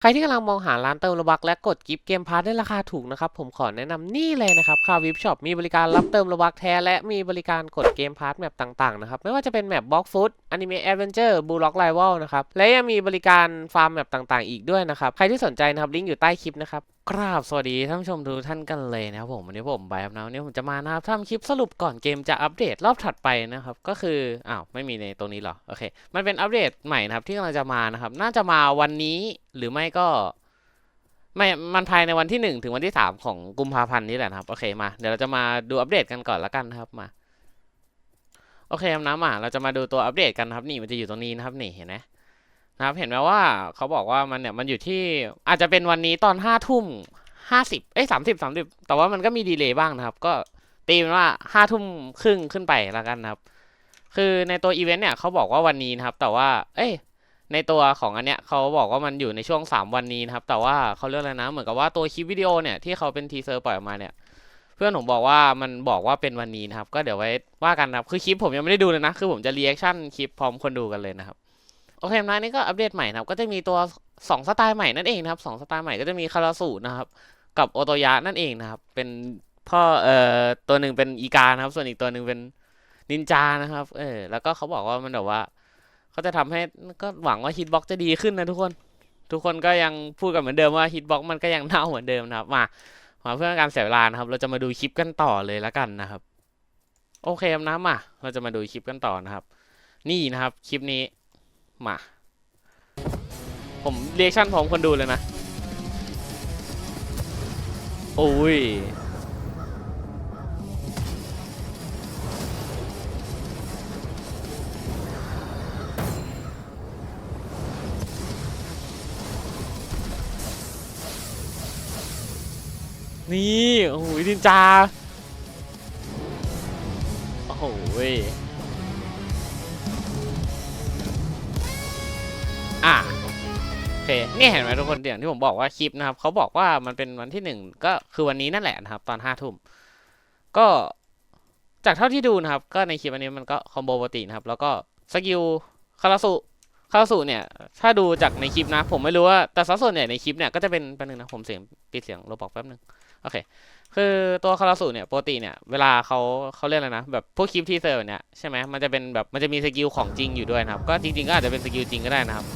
ใครที่กำลังมองหาร้านเติมโลบักและกดกิฟต์เกมพาร์ทได้ราคาถูกนะครับ ผมขอแนะนำนี่เลยนะครับคาวิฟช็อปมีบริการรับเติมโลบักแท้และมีบริการกดเกมพาร์ทแมปต่างๆนะครับไม่ว่าจะเป็นแมปบล็อกฟุตอนิเมะแอดเวนเจอร์บูล็อกไลวลนะครับ และยังมีบริการฟาร์มแมปต่างๆ อีกด้วยนะครับ ใครที่สนใจนะครับ ลิงก์อยู่ใต้คลิปนะครับกราบสวัสดีท่านผู้ชมทุกท่านกันเลยนะครับผมวันนี้ผมไบครับนะวันนี้ผมจะมานะครับทำคลิปสรุปก่อนเกมจะอัปเดตรอบถัดไปนะครับ ก็คืออ้าวไม่มีในตรงนี้หรอโอเค มันเป็นอัปเดตใหม่นะครับที่กำลังจะมานะครับ น่าจะมาวันนี้หรือไม่ก็ไม่มันภายในวันที่หนึ่งถึงวันที่สามของกุมภาพันธ์นี้แหละครับโอเคมาเดี๋ยวเราจะมาดูอัปเดตกันก่อนละกันนะครับมา โอเคครับน้ำอะเราจะมาดูตัวอัปเดตกันครับนี่มันจะอยู่ตรงนี้นะครับนี่เห็นไหมนะครับเห็นไหมว่าเขาบอกว่ามันเนี่ยมันอยู่ที่อาจจะเป็นวันนี้ตอนห้าทุ่มห้าสิบเอ้ยสามสิบสามสิบแต่ว่ามันก็มีดีเลย์บ้างนะครับ ก็ตีเป็นว่าห้าทุ่มครึ่งขึ้นไปและกันนะครับ คือในตัวอีเวนต์เนี่ยเขาบอกว่าวันนี้นะครับ แต่ว่า เอ้ย ในตัวของอันเนี้ยเขาบอกว่ามันอยู่ในช่วง3วันนี้นะครับ แต่ว่าเขาเรียกอะไรนะ เหมือนกับว่าตัวคลิปวิดีโอเนี่ยที่เขาเป็นทีเซอร์ปล่อยออกมาเนี่ย เพื่อนผมบอกว่ามันบอกว่าเป็นวันนี้นะครับ ก็เดี๋ยวไว้ว่ากันนะครับ คือคลิปผมยังไม่ได้ดูเลยนะ คือผมจะรีแอคชั่นคลิปพร้อมคนดูกันเลยนะครับ โอเคนะนี่ก็อัปเดตใหม่นะครับ ก็จะมีตัว 2 สไตล์ใหม่นั่นเองนะครับสองสไตล์ใหม่ก็จะมีคาราสูนะครับ กับโอโตยะนั่นเองนะครับ เป็นพ่อเอ่อตัวหนึ่งเป็นอีกานะครับ ส่วนอีกตัวหนึ่งเป็นนินจานะครับ เออ แล้วก็เขาบอกว่ามันแบบว่าเขาจะทำให้ก็หวังว่าฮิตบ็อกจะดีขึ้นนะทุกคน ทุกคนก็ยังพูดกันเหมือนเดิมว่าฮิตบ็อกมันก็ยังเน่าเหมือนเดิมนะครับ มา มาเพื่อการเสียเวลานะครับ เราจะมาดูคลิปกันต่อเลยแล้วกันนะครับ โอเคนะมาเราจะมาดูคลิปกันต่อนะครับ นี่นะครับคลิปนี้มา ผมเรียกชั่นพร้อมคนดูเลยนะ โอ้ย นี่โอ้โหดินจาโอ้โหอะโอเคนี่เห็นไหมทุกคนอย่างที่ผมบอกว่าคลิปนะครับเขาบอกว่ามันเป็นวันที่หนึ่งก็คือวันนี้นั่นแหละนะครับ ตอนห้าทุ่มก็จากเท่าที่ดูนะครับ ก็ในคลิปอันนี้มันก็คอมโบปกตินะครับ แล้วก็สกิลคาราสุคาราสุเนี่ย ถ้าดูจากในคลิปนะ ผมไม่รู้ว่าแต่สัดส่วนใหญ่ในคลิปเนี่ยก็จะเป็นแป๊บนึงนะ ผมเสียงปิดเสียงโรบอกแป๊บนึง โอเค คือตัวคาราสุเนี่ยปกติเนี่ยเวลาเขาเขาเรียกอะไรนะ แบบพวกคลิปทีเซอร์เนี่ยใช่ไหมมันจะเป็นแบบมันจะมีสกิลของจริงอยู่ด้วยนะครับ ก็จริงๆก็อาจจะเป็นสกิลจริงก็ได้นะครับ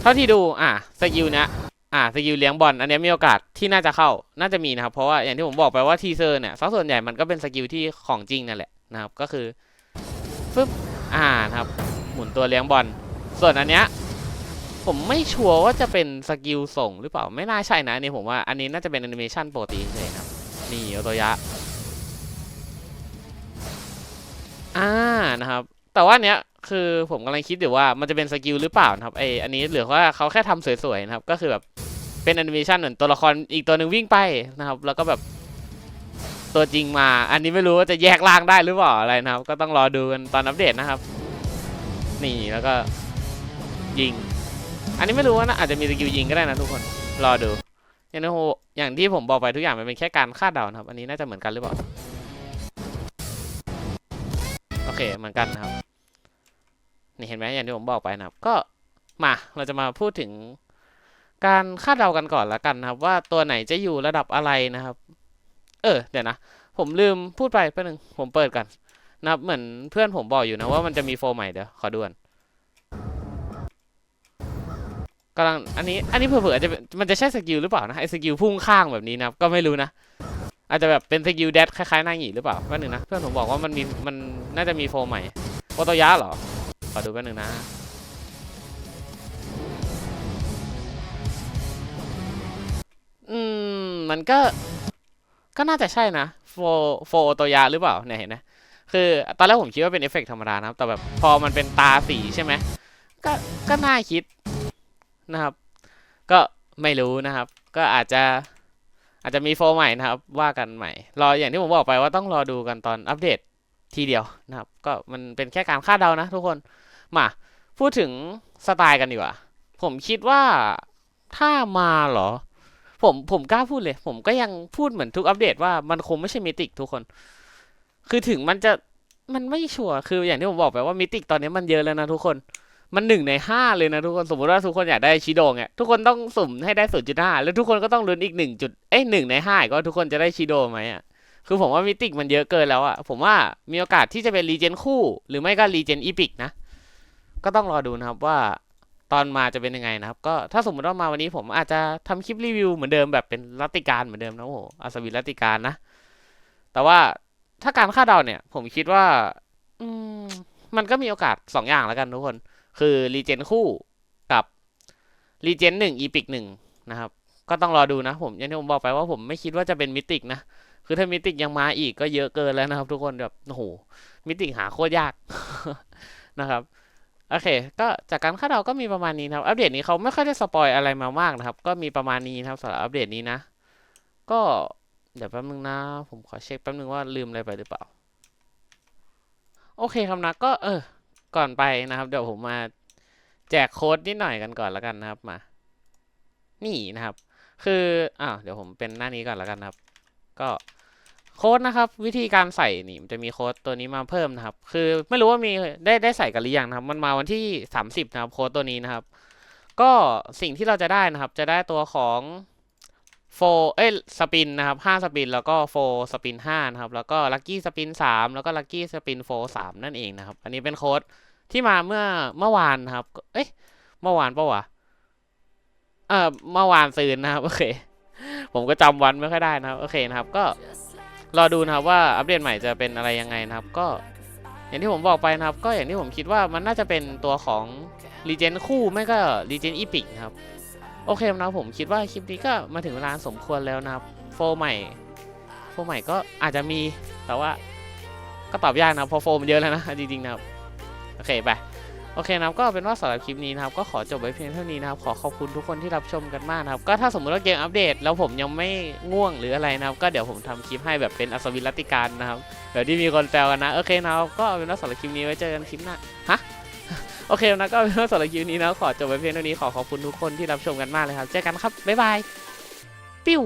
เท่าที่ดูอะสกิลเนี้ยอะสกิลเลี้ยงบอลอันเนี้ยมีโอกาสที่น่าจะเข้าน่าจะมีนะครับ เพราะว่าอย่างที่ผมบอกไปว่าทีเซอร์เนี่ยสัดส่วนใหญ่มันก็เป็นสกิลที่ของจริงนั่นแหละนะครับ ก็คือฟึบอ่านะครับ หมุนตัวเลี้ยงบอลส่วนอันเนี้ย ผมไม่ชัวร์ว่าจะเป็นสกิลส่งหรือเปล่าไม่น่าใช่นะอันนี้ผมว่าอันนี้น่าจะเป็นแอนิเมชันปกติเฉยครับนี่โอโตยะอ่านะครับ แต่ว่าเนี้ยคือผมกำลังคิดอยู่ว่ามันจะเป็นสกิลหรือเปล่านะครับไออันนี้หรือว่าเขาแค่ทำสวยๆนะครับ ก็คือแบบเป็นแอนิเมชันเหมือนตัวละครอีกตัวหนึ่งวิ่งไปนะครับ แล้วก็แบบตัวจริงมา อันนี้ไม่รู้ว่าจะแยกล่างได้หรือเปล่าอะไรนะครับ ก็ต้องรอดูกันตอนอัปเดตนะครับ นี่แล้วก็ยิง อันนี้ไม่รู้ว่านะอาจจะมีสกิลยิงก็ได้นะทุกคน รอดูอย่างที่โฮอย่างที่ผมบอกไปทุกอย่างมันเป็นแค่การคาดเดานะครับ อันนี้น่าจะเหมือนกันหรือเปล่า โอเคเหมือนกันนะครับ นี่เห็นไหมอย่างที่ผมบอกไปนะครับ ก็มาเราจะมาพูดถึงการคาดเดากันก่อนละกันนะครับ ว่าตัวไหนจะอยู่ระดับอะไรนะครับ เออเดี๋ยวนะ ผมลืมพูดไปแป๊บนึงผมเปิดกันนะครับเหมือนเพื่อนผมบอกอยู่นะว่ามันจะมีโฟใหม่เดี๋ยวขอดูก่อน กำลังอันนี้อันนี้เผื่อๆจะมันจะใช่สกิลหรือเปล่านะไอ้สกิลพุ่งข้างแบบนี้นะครับก็ไม่รู้นะอาจจะแบบเป็นสกิลแดดคล้ายๆนางหยีหรือเปล่าแป๊บนึงนะเพื่อนผมบอกว่ามันมีมันน่าจะมีโฟร์ใหม่โอโตยะเหรอขอดูแป๊บนึงนะอืมมันก็ก็น่าจะใช่นะโฟโฟโอโตยะหรือเปล่าเนี่ยเห็นไหมคือตอนแรกผมคิดว่าเป็นเอฟเฟกต์ธรรมดานะครับแต่แบบพอมันเป็นตาสีใช่ไหมก็ก็น่าคิด นะครับ ก็ไม่รู้นะครับ ก็อาจจะอาจจะมีโฟร์ใหม่นะครับว่ากันใหม่ รออย่างที่ผมบอกไปว่าต้องรอดูกันตอนอัปเดตทีเดียวนะครับ ก็มันเป็นแค่การคาดเดานะทุกคนมาพูดถึงสไตล์กันดีกว่า ผมคิดว่าถ้ามาเหรอ ผมผมกล้าพูดเลย ผมก็ยังพูดเหมือนทุกอัปเดตว่ามันคงไม่ใช่มิติกทุกคน คือถึงมันจะมันไม่ชัวร์คืออย่างที่ผมบอกไปว่ามิติกตอนนี้มันเยอะแล้วนะทุกคน มันหนึ่งในห้าเลยนะทุกคนสมมติว่าทุกคนอยากได้ชิโดงเนี่ยทุกคนต้องสุ่มให้ได้ศูนย์จุดห้าแล้วทุกคนก็ต้องลุ้นอีกหนึ่งจุดเอ้ยหนึ่งในห้าก็ทุกคนจะได้ชิโดไหมอะคือผมว่ามิติกมันเยอะเกินแล้วอะผมว่ามีโอกาสที่จะเป็นรีเจนคู่ หรือไม่ก็รีเจนอีพิกนะก็ต้องรอดูนะครับว่าตอนมาจะเป็นยังไงนะครับ ก็ถ้าสมมติว่ามาวันนี้ผมอาจจะทำคลิปรีวิวเหมือนเดิมแบบเป็นรัติการเหมือนเดิมนะโอ้โหอัศวินรัตติการนะ แต่ว่าถ้าการคาดเดาเนี่ย ผมคิดว่า อืมมันก็มีโอกาสสองอย่างแล้วกันทุกคน คือรีเจนคู่กับรีเจนหนึ่งอีพิกหนึ่งนะครับ ก็ต้องรอดูนะผมอย่างที่ผมบอกไปว่าผมไม่คิดว่าจะเป็นมิติกนะ คือถ้ามิติกยังมาอีกก็เยอะเกินแล้วนะครับ ทุกคนแบบโอ้โหมิติกหาโคตรยากนะครับโอเค ก็จากการคาดเดาก็มีประมาณนี้นะครับ อัปเดตนี้เขาไม่ค่อยได้สปอยอะไรมามากนะครับ ก็มีประมาณนี้นะครับสำหรับอัปเดตนี้นะ ก็เดี๋ยวแป๊บนึงนะ ผมขอเช็คแป๊บนึงว่าลืมอะไรไปหรือเปล่า โอเคครับนะ ก็เออ ก่อนไปนะครับ เดี๋ยวผมมาแจกโค้ดนิดหน่อยกันก่อนแล้วกันนะครับมา นี่นะครับ คืออ้าวเดี๋ยวผมเป็นหน้านี้ก่อนแล้วกันนะครับ ก็โค้ดนะครับ วิธีการใส่นี่มันจะมีโค้ดตัวนี้มาเพิ่มนะครับ คือไม่รู้ว่ามีได้ได้ใส่กันหรือยังนะครับ มันมาวันที่ 30 นะครับโค้ดตัวนี้นะครับ ก็สิ่งที่เราจะได้นะครับ จะได้ตัวของ โฟเอ้ยสปินนะครับ5สปิน แล้วก็โฟสปิน5นะครับ แล้วก็ลัคกี้สปิน3แล้วก็ลัคกี้สปินโฟ3นั่นเองนะครับ อันนี้เป็นโค้ดที่มาเมื่อเมื่อวานนะครับ เอ้ยเมื่อวานปะวะ เออเมื่อวานซืนนะครับ โอเค ผมก็จำวันไม่ค่อยได้นะครับ โอเคนะครับ ก็รอดูนะครับว่าอัปเดตใหม่จะเป็นอะไรยังไงนะครับ ก็ อย่างที่ผมบอกไปนะครับ ก็อย่างที่ผมคิดว่ามันน่าจะเป็นตัวของรีเจนคู่ไม่ก็รีเจนอีพิกครับ โอเคนะผมคิดว่าคลิปนี้ก็มาถึงเวลาสมควรแล้วนะโฟใหม่ โฟใหม่ก็อาจจะมีแต่ว่าก็ตอบยากนะครับเพอโฟมันเยอะแล้วนะจริงๆนะครับโอเคไปโอเคนะครับก็เป็นว่าสำหรับคลิปนี้นะครับก็ขอจบไว้เพียงเท่านี้นะครับขอขอบคุณทุกคนที่รับชมกันมากนะครับก็ถ้าสมมติว่าเกมอัปเดต แล้วผมยังไม่ง่วงหรืออะไรนะครับก็เดี๋ยวผมทำคลิปให้แบบเป็นอัศวินรัตติการนะครับเดี๋ยวที่มีคนแซวกันนะโอเคนะครับก็เป็นว่าสำหรับคลิปนี้ไว้เจอกันคลิปหน้าฮะ โอเคนะก็สำหรับคลิปนี้นะขอจบไว้เพียงเท่านี้ขอขอบคุณทุกคนที่รับชมกันมากเลยครับ เจอกันครับ บ๊ายบาย ปิ้ว